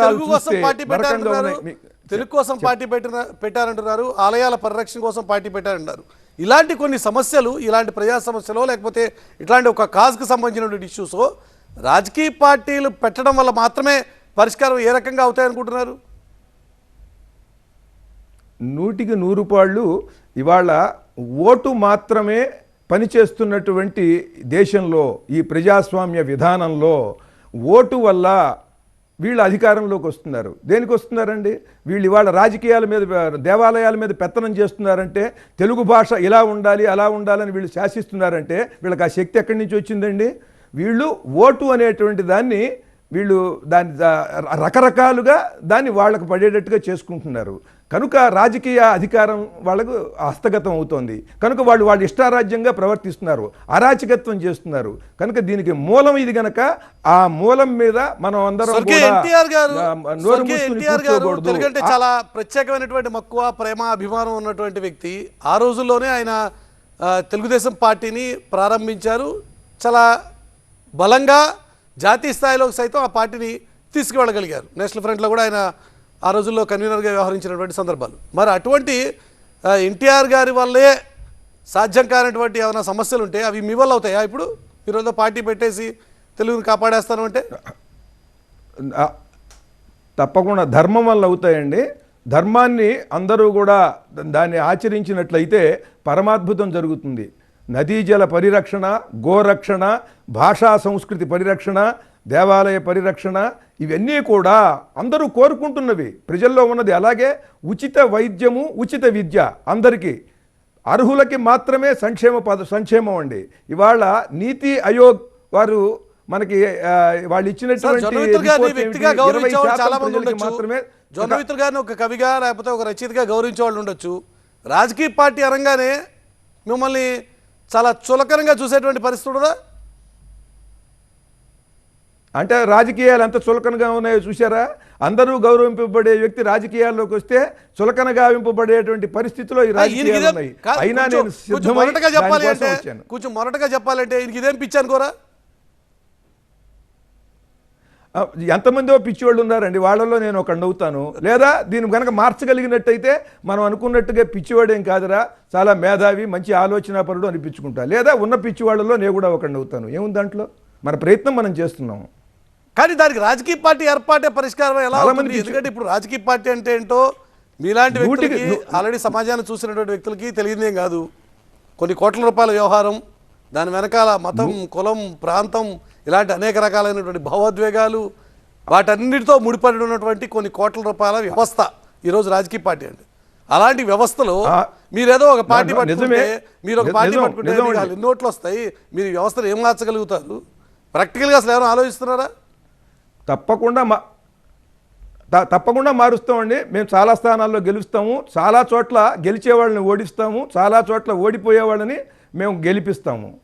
తెలుగు కోసం పార్టీ పెట్టారంటున్నారు. తెలుగు కోసం పార్టీ పెట్టిన పెట్టారంటున్నారు. ఆలయాల పరిరక్షణ కోసం పార్టీ పెట్టారంటున్నారు. ఇలాంటి కొన్ని సమస్యలు ఇలాంటి ప్రజా సమస్యలు లేకపోతే ఇట్లాంటి ఒక కాజ్కి సంబంధించినటువంటి ఇష్యూస్ రాజకీయ పార్టీలు పెట్టడం వల్ల మాత్రమే పరిష్కారం ఏ రకంగా అవుతాయనుకుంటున్నారు? నూటికి నూరు పాళ్ళు ఇవాళ ఓటు మాత్రమే పనిచేస్తున్నటువంటి దేశంలో ఈ ప్రజాస్వామ్య విధానంలో ఓటు వల్ల వీళ్ళు అధికారంలోకి వస్తున్నారు. దేనికి వస్తున్నారండి? వీళ్ళు ఇవాళ రాజకీయాల మీద దేవాలయాల మీద పెత్తనం చేస్తున్నారంటే తెలుగు భాష ఇలా ఉండాలి అలా ఉండాలని వీళ్ళు శాసిస్తున్నారంటే వీళ్ళకి ఆ శక్తి ఎక్కడి నుంచి వచ్చిందండి? వీళ్ళు ఓటు అనేటువంటి దాన్ని వీళ్ళు దాని రకరకాలుగా దాన్ని వాళ్ళకు పడేటట్టుగా చేసుకుంటున్నారు. కనుక రాజకీయ అధికారం వాళ్ళకు హస్తగతం అవుతోంది. కనుక వాళ్ళు వాళ్ళు ఇష్టారాజ్యంగా ప్రవర్తిస్తున్నారు. అరాచకత్వం చేస్తున్నారు. కనుక దీనికి మూలం ఇది గనక ఆ మూలం మీద మనం అందరం. తెలుగంటే చాలా ప్రత్యేకమైనటువంటి మక్కువ ప్రేమ అభిమానం ఉన్నటువంటి వ్యక్తి. ఆ రోజుల్లోనే ఆయన తెలుగుదేశం పార్టీని ప్రారంభించారు. చాలా బలంగా జాతీయ స్థాయిలో సైతం ఆ పార్టీని తీసుకువెళ్ళగలిగారు. నేషనల్ ఫ్రంట్లో కూడా ఆయన ఆ రోజుల్లో కన్వీనర్గా వ్యవహరించినటువంటి సందర్భాలు. మరి అటువంటి ఎన్టీఆర్ గారి వల్లే సాధ్యం కానటువంటి ఏమైనా సమస్యలు ఉంటే అవి మీ వల్ల అవుతాయా ఇప్పుడు? ఈరోజు పార్టీ పెట్టేసి తెలుగుని కాపాడేస్తాను అంటే? తప్పకుండా ధర్మం వల్ల అవుతాయండి. ధర్మాన్ని అందరూ కూడా దాన్ని ఆచరించినట్లయితే పరమాద్భుతం జరుగుతుంది. నదీ జల పరిరక్షణ గోరక్షణ భాషా సంస్కృతి పరిరక్షణ దేవాలయ పరిరక్షణ ఇవన్నీ కూడా అందరూ కోరుకుంటున్నవి. ప్రజల్లో ఉన్నది అలాగే ఉచిత వైద్యము ఉచిత విద్య అందరికీ. అర్హులకి మాత్రమే సంక్షేమ పద సంక్షేమం అండి. ఇవాళ నీతి ఆయోగ్ వారు మనకి వాళ్ళు ఇచ్చినటువంటి జొన్నవిత్తులు గారిని రిపోర్ట్ వ్యక్తిగా ఏమిటి? గౌరవించే 20 వాళ్ళు శాతం చాలా మంది ప్రజలకి ఉండొచ్చు. మాత్రమే జొన్నవిత్తులు గారిని ఒక కవిగా లేకపోతే ఒక రచయితగా గౌరవించే వాళ్ళు ఉండొచ్చు. రాజకీయ పార్టీ అనగానే మిమ్మల్ని చాలా చులకనంగా చూసేటువంటి పరిస్థితి ఉండదా? అంటే రాజకీయాలు ఎంత చులకనగా ఉన్నాయో చూసారా అందరూ గౌరవింపబడే వ్యక్తి రాజకీయాల్లోకి వస్తే చులకన గావింపబడేటువంటి పరిస్థితిలో ఈ రాజకీయాలు ఉన్నాయి. అయినా నేను మొరటగా చెప్పాలి అంటే కొంచెం మొరటగా చెప్పాలంటే ఇదేం పిచ్చి అనుకోరా? ఆ, ఎంతమందో పిచ్చివాళ్ళు ఉన్నారండి. వాళ్ళలో నేను ఒక అవుతాను లేదా దీన్ని కనుక మార్చగలిగినట్టయితే మనం అనుకున్నట్టుగా పిచ్చివాడేం కాదురా. చాలా మేధావి మంచి ఆలోచనాపరుడు అనిపించుకుంటా. లేదా ఉన్న పిచ్చివాళ్ళలో నేను కూడా ఒక అవుతాను ఏముంది దాంట్లో? మన ప్రయత్నం మనం చేస్తున్నాము. కానీ దానికి రాజకీయ పార్టీ ఏర్పాటే పరిష్కారం ఎలా అవుతుంది? పిచ్చి- ఎందుకంటే ఇప్పుడు రాజకీయ పార్టీ అంటే ఏంటో మీలాంటి వ్యక్తులకి ను- ఆల్రెడీ సమాజాన్ని చూసినటువంటి వ్యక్తులకి తెలియదేం కాదు. కొన్ని కోట్ల రూపాయల వ్యవహారం దాని వెనకాల మతం కులం ప్రాంతం ఇలాంటి అనేక రకాలైనటువంటి భావోద్వేగాలు వాటన్నిటితో ముడిపడి ఉన్నటువంటి కొన్ని కోట్ల రూపాయల వ్యవస్థ ఈరోజు రాజకీయ పార్టీ అండి అలాంటి వ్యవస్థలో మీరేదో ఒక పార్టీ. పట్టుకుంటే మీరు ఒక పార్టీ పట్టుకుంటే నిజం మీకు అండి. ఎన్ని ఓట్లు వస్తాయి మీరు ఈ వ్యవస్థను ఏం మార్చగలుగుతారు? ప్రాక్టికల్గా అసలు ఏమైనా ఆలోచిస్తున్నారా? తప్పకుండా మా త- తప్పకుండా మారుస్తామండి. మేము చాలా స్థానాల్లో గెలుస్తాము. చాలా చోట్ల గెలిచే వాళ్ళని ఓడిస్తాము. చాలా చోట్ల ఓడిపోయే వాళ్ళని మేము గెలిపిస్తాము.